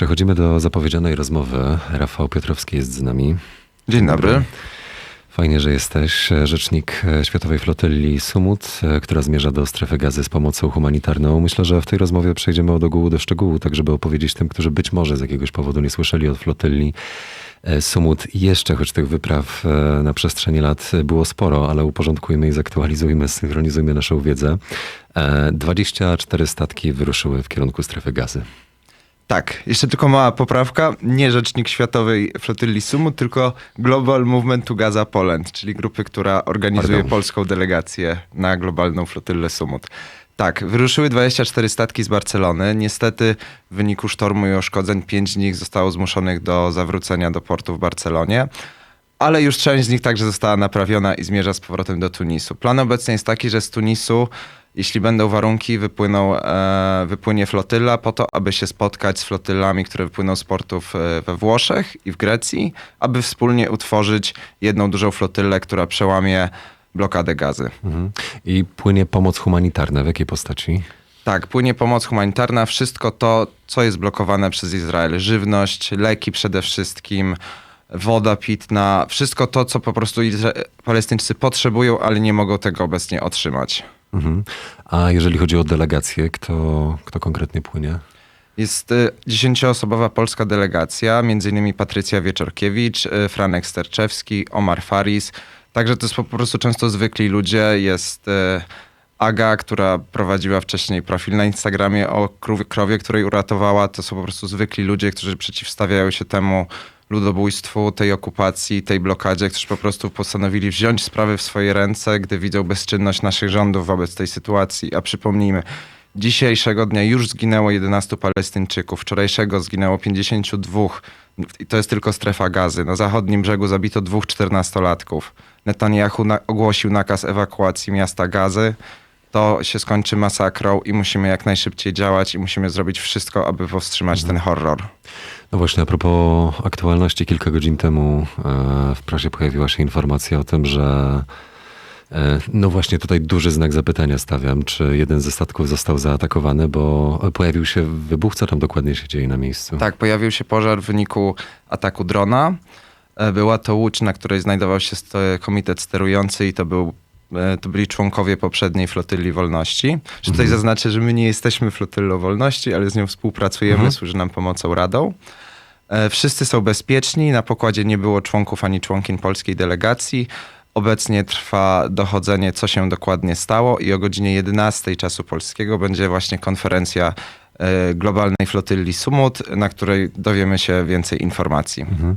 Przechodzimy do zapowiedzianej rozmowy. Rafał Piotrowski jest z nami. Dzień dobry. Fajnie, że jesteś. Rzecznik Światowej Flotyli Sumut, która zmierza do strefy gazy z pomocą humanitarną. Myślę, że w tej rozmowie przejdziemy od ogółu do szczegółu, tak żeby opowiedzieć tym, którzy być może z jakiegoś powodu nie słyszeli od flotyli Sumut jeszcze, choć tych wypraw na przestrzeni lat było sporo, ale uporządkujmy i zaktualizujmy, synchronizujmy naszą wiedzę. 24 statki wyruszyły w kierunku strefy gazy. Tak, jeszcze tylko mała poprawka. Nie rzecznik Światowej Flotyli Sumut, tylko Global Movement to Gaza Poland, czyli grupy, która organizuje Pardon. polską delegację na globalną flotylę Sumut. Tak, wyruszyły 24 statki z Barcelony. Niestety w wyniku sztormu i uszkodzeń 5 z nich zostało zmuszonych do zawrócenia do portu w Barcelonie. Ale już część z nich także została naprawiona i zmierza z powrotem do Tunisu. Plan obecnie jest taki, że z Tunisu, jeśli będą warunki, wypłyną, e, wypłynie flotyla po to, aby się spotkać z flotylami, które wypłyną z portów e, we Włoszech i w Grecji, aby wspólnie utworzyć jedną dużą flotylę, która przełamie blokadę gazy. Mhm. I płynie pomoc humanitarna. W jakiej postaci? Tak, płynie pomoc humanitarna, wszystko to, co jest blokowane przez Izrael. Żywność, leki przede wszystkim, woda pitna, wszystko to, co po prostu Izra- Palestyńczycy potrzebują, ale nie mogą tego obecnie otrzymać. Mhm. A jeżeli chodzi o delegację, kto, kto konkretnie płynie? Jest y, dziesięcioosobowa polska delegacja, innymi Patrycja Wieczorkiewicz, y, Franek Sterczewski, Omar Faris. Także to jest po prostu często zwykli ludzie. Jest y, Aga, która prowadziła wcześniej profil na Instagramie o krowie, której uratowała. To są po prostu zwykli ludzie, którzy przeciwstawiają się temu ludobójstwu, tej okupacji, tej blokadzie, którzy po prostu postanowili wziąć sprawy w swoje ręce, gdy widzą bezczynność naszych rządów wobec tej sytuacji. A przypomnijmy, Dzisiejszego dnia już zginęło 11 Palestyńczyków, wczorajszego zginęło 52 i to jest tylko strefa gazy. Na zachodnim brzegu zabito dwóch 14-latków. Netanyahu na- ogłosił nakaz ewakuacji miasta gazy. To się skończy masakrą i musimy jak najszybciej działać i musimy zrobić wszystko, aby powstrzymać ten horror. No właśnie, a propos aktualności, kilka godzin temu e, w prasie pojawiła się informacja o tym, że e, no właśnie tutaj duży znak zapytania stawiam, czy jeden ze statków został zaatakowany, bo pojawił się wybuch, co tam dokładnie się dzieje na miejscu. Tak, pojawił się pożar w wyniku ataku drona. E, Była to łódź, na której znajdował się komitet sterujący i to, był, to byli członkowie poprzedniej flotyli wolności. Że tutaj zaznaczę, że my nie jesteśmy flotylą wolności, ale z nią współpracujemy, Mhm. służy nam pomocą radą. E, Wszyscy są bezpieczni, na pokładzie nie było członków ani członkiń polskiej delegacji. Obecnie trwa dochodzenie, co się dokładnie stało i o godzinie 11 czasu polskiego będzie właśnie konferencja e, globalnej flotyli Sumut, na której dowiemy się więcej informacji. Mhm.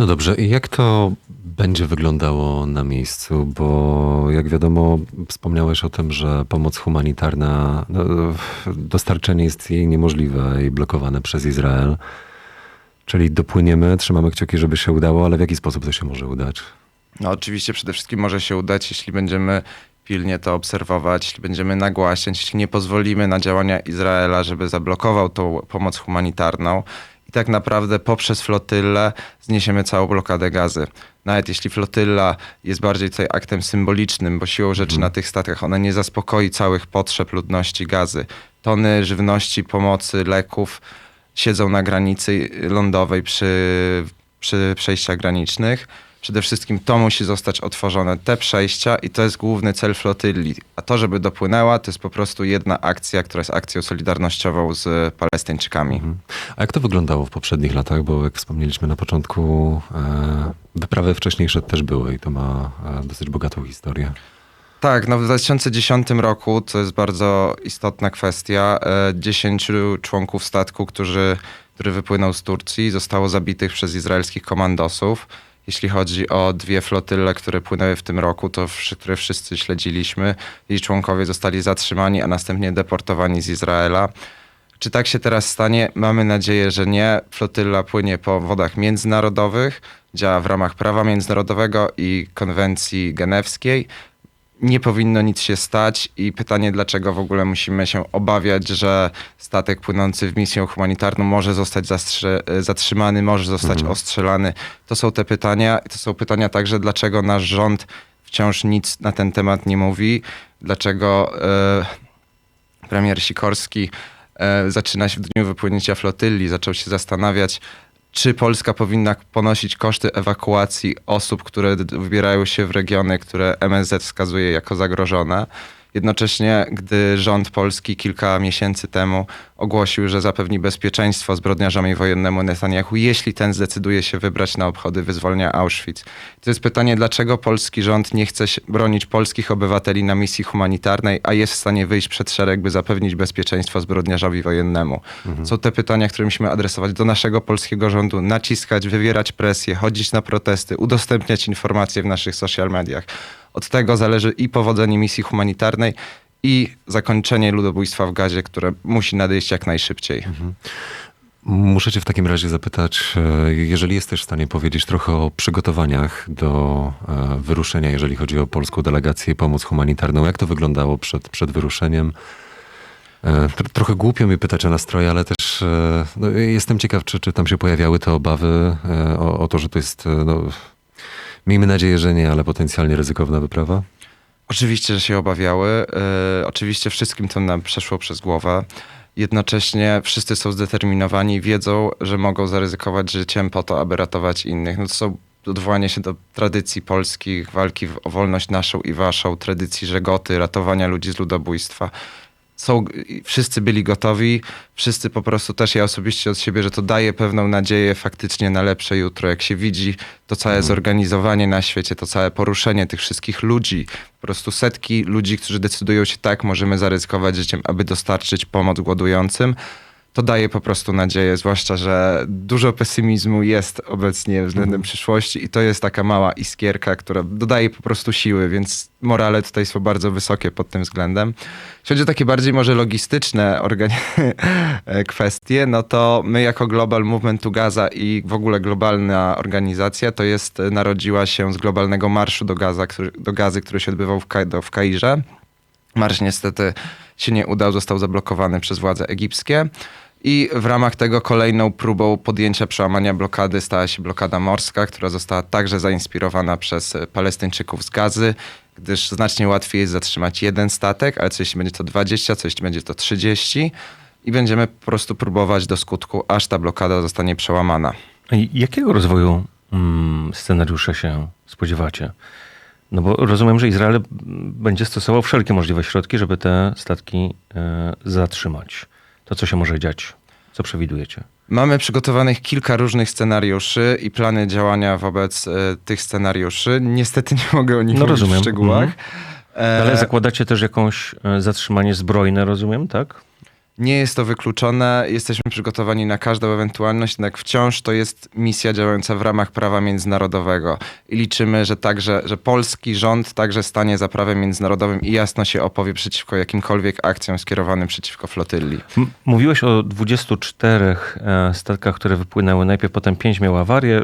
No dobrze, i jak to będzie wyglądało na miejscu? Bo jak wiadomo, wspomniałeś o tym, że pomoc humanitarna, no, dostarczenie jest jej niemożliwe i blokowane przez Izrael. Czyli dopłyniemy, trzymamy kciuki, żeby się udało, ale w jaki sposób to się może udać? No oczywiście przede wszystkim może się udać, jeśli będziemy pilnie to obserwować, jeśli będziemy nagłaśniać, jeśli nie pozwolimy na działania Izraela, żeby zablokował tą pomoc humanitarną. I tak naprawdę poprzez flotylę zniesiemy całą blokadę gazy. Nawet jeśli flotylla jest bardziej tutaj aktem symbolicznym, bo siłą rzeczy na tych statkach ona nie zaspokoi całych potrzeb ludności gazy. Tony żywności, pomocy, leków siedzą na granicy lądowej przy, przy przejściach granicznych. Przede wszystkim to musi zostać otworzone, te przejścia i to jest główny cel flotyli. A to, żeby dopłynęła, to jest po prostu jedna akcja, która jest akcją solidarnościową z Palestyńczykami. Mhm. A jak to wyglądało w poprzednich latach? Bo jak wspomnieliśmy na początku, e, wyprawy wcześniejsze też były i to ma e, dosyć bogatą historię. Tak, no w 2010 roku, to jest bardzo istotna kwestia, e, 10 członków statku, którzy, który wypłynął z Turcji, zostało zabitych przez izraelskich komandosów. Jeśli chodzi o dwie flotyle, które płynęły w tym roku, to które wszyscy śledziliśmy, jej członkowie zostali zatrzymani, a następnie deportowani z Izraela. Czy tak się teraz stanie? Mamy nadzieję, że nie. Flotyla płynie po wodach międzynarodowych, działa w ramach prawa międzynarodowego i konwencji genewskiej. Nie powinno nic się stać i pytanie, dlaczego w ogóle musimy się obawiać, że statek płynący w misję humanitarną może zostać zatrzymany, może zostać Mhm. ostrzelany. To są te pytania. To są pytania także, dlaczego nasz rząd wciąż nic na ten temat nie mówi, dlaczego e, premier Sikorski e, zaczyna się w dniu wypłynięcia flotyli, zaczął się zastanawiać, czy Polska powinna ponosić koszty ewakuacji osób, które wybierają się w regiony, które MSZ wskazuje jako zagrożone. Jednocześnie, gdy rząd polski kilka miesięcy temu ogłosił, że zapewni bezpieczeństwo zbrodniarzami wojennemu Netanyahu, jeśli ten zdecyduje się wybrać na obchody wyzwolenia Auschwitz. To jest pytanie, dlaczego polski rząd nie chce bronić polskich obywateli na misji humanitarnej, a jest w stanie wyjść przed szereg, by zapewnić bezpieczeństwo zbrodniarzowi wojennemu. Są te pytania, które musimy adresować do naszego polskiego rządu, naciskać, wywierać presję, chodzić na protesty, udostępniać informacje w naszych social mediach. Od tego zależy i powodzenie misji humanitarnej, i zakończenie ludobójstwa w gazie, które musi nadejść jak najszybciej. Muszę cię w takim razie zapytać, e, jeżeli jesteś w stanie powiedzieć trochę o przygotowaniach do e, wyruszenia, jeżeli chodzi o polską delegację i pomoc humanitarną. Jak to wyglądało przed, przed wyruszeniem? E, tr- Trochę głupio mi pytać o nastroje, ale też no, jestem ciekaw, czy, czy tam się pojawiały te obawy o, o to, że to jest, no, miejmy nadzieję, że nie, ale potencjalnie ryzykowna wyprawa? Oczywiście, że się obawiały. Yy, oczywiście wszystkim to nam przeszło przez głowę. Jednocześnie wszyscy są zdeterminowani i wiedzą, że mogą zaryzykować życiem po to, aby ratować innych. No to są odwołanie się do tradycji polskich, walki o wolność naszą i waszą, tradycji żegoty, ratowania ludzi z ludobójstwa. Są, wszyscy byli gotowi, wszyscy po prostu też ja osobiście od siebie, że to daje pewną nadzieję faktycznie na lepsze jutro. Jak się widzi to całe zorganizowanie na świecie, to całe poruszenie tych wszystkich ludzi, po prostu setki ludzi, którzy decydują się tak, możemy zaryzykować życiem, aby dostarczyć pomoc głodującym. To daje po prostu nadzieję, zwłaszcza, że dużo pesymizmu jest obecnie względem przyszłości i to jest taka mała iskierka, która dodaje po prostu siły, więc morale tutaj są bardzo wysokie pod tym względem. Jeśli chodzi o takie bardziej może logistyczne kwestie, no to my jako Global Movement to Gaza i w ogóle globalna organizacja to jest, narodziła się z globalnego marszu do, Gaza, który, do Gazy, który się odbywał w, Ka- w Kairze. Marsz niestety się nie udał, został zablokowany przez władze egipskie. I w ramach tego kolejną próbą podjęcia przełamania blokady stała się blokada morska, która została także zainspirowana przez Palestyńczyków z Gazy, gdyż znacznie łatwiej jest zatrzymać jeden statek, ale co jeśli będzie to 20, co jeśli będzie to 30 i będziemy po prostu próbować do skutku, aż ta blokada zostanie przełamana. Jakiego rozwoju mm, scenariusza się spodziewacie? No bo rozumiem, że Izrael mm, będzie stosował wszelkie możliwe środki, żeby te statki e, zatrzymać. To co się może dziać? Co przewidujecie? Mamy przygotowanych kilka różnych scenariuszy i plany działania wobec e, tych scenariuszy. Niestety nie mogę o nich No, mówić rozumiem. w szczegółach. E, Ale zakładacie też jakąś e, zatrzymanie zbrojne, rozumiem, tak? Nie jest to wykluczone, jesteśmy przygotowani na każdą ewentualność, jednak wciąż to jest misja działająca w ramach prawa międzynarodowego i liczymy, że także, że polski rząd także stanie za prawem międzynarodowym i jasno się opowie przeciwko jakimkolwiek akcjom skierowanym przeciwko flotyli. Mówiłeś o 24 e, statkach, które wypłynęły najpierw, potem 5 miały awarię,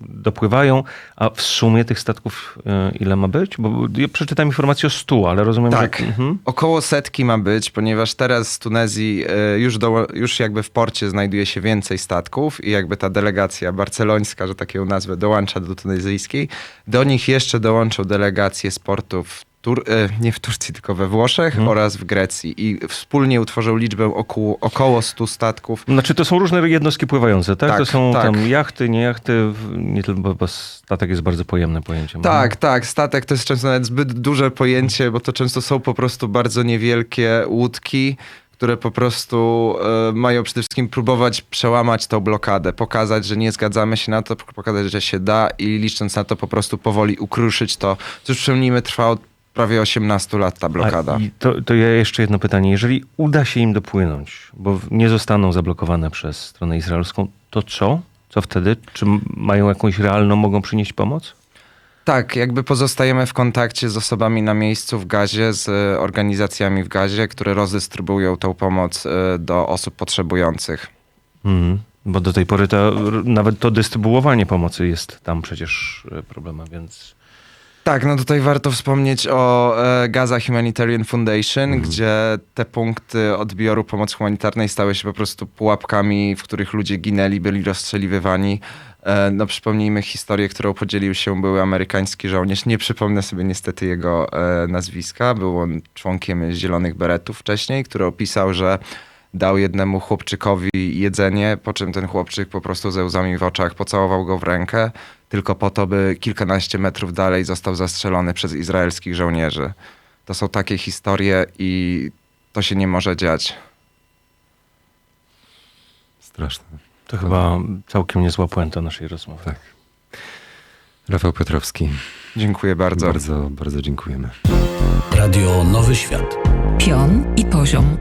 dopływają, a w sumie tych statków e, ile ma być? Bo ja przeczytałem informację o 100, ale rozumiem, Tak. że... Mhm. Około setki ma być, ponieważ teraz z Tunezji e, już, do, już jakby w porcie znajduje się więcej statków i jakby ta delegacja barcelońska, że tak ją nazwę, dołącza do tunezyjskiej. Do nich jeszcze dołączą delegacje z portów Tur- e, nie w Turcji, tylko we Włoszech Mhm. oraz w Grecji i wspólnie utworzą liczbę około, około 100 statków. Znaczy to są różne jednostki pływające, tak? Tak, to są tak. tam jachty, nie jachty, nie tylko, bo- bo statek jest bardzo pojemne pojęcie. Tak, tak. Statek to jest często nawet zbyt duże pojęcie, bo to często są po prostu bardzo niewielkie łódki, które po prostu e, mają przede wszystkim próbować przełamać tą blokadę, pokazać, że nie zgadzamy się na to, pokazać, że się da i licząc na to po prostu powoli ukruszyć to. Cóż, przypomnijmy, trwało prawie 18 lat ta blokada. To, to ja jeszcze jedno pytanie. Jeżeli uda się im dopłynąć, bo nie zostaną zablokowane przez stronę izraelską, to co? Co wtedy? Czy mają jakąś realną, mogą przynieść pomoc? Tak, jakby pozostajemy w kontakcie z osobami na miejscu w Gazie, z e, organizacjami w Gazie, które rozdystrybuują tą pomoc e, do osób potrzebujących. Mhm. Bo do tej pory to, nawet to dystrybuowanie pomocy jest tam przecież e, problemem, więc... Tak, no tutaj warto wspomnieć o Gaza Humanitarian Foundation, gdzie te punkty odbioru pomocy humanitarnej stały się po prostu pułapkami, w których ludzie ginęli, byli rozstrzeliwywani. E, no przypomnijmy historię, którą podzielił się były amerykański żołnierz. Nie przypomnę sobie niestety jego e, nazwiska. Był on członkiem Zielonych Beretów wcześniej, który opisał, że dał jednemu chłopczykowi jedzenie, po czym ten chłopczyk po prostu ze łzami w oczach pocałował go w rękę, tylko po to, by kilkanaście metrów dalej został zastrzelony przez izraelskich żołnierzy. To są takie historie i to się nie może dziać. Straszne. To chyba całkiem niezła puenta naszej rozmowy. Tak. Rafał Piotrowski, Dziękuję bardzo. bardzo, bardzo dziękujemy. Radio Nowy Świat. Pion i poziom.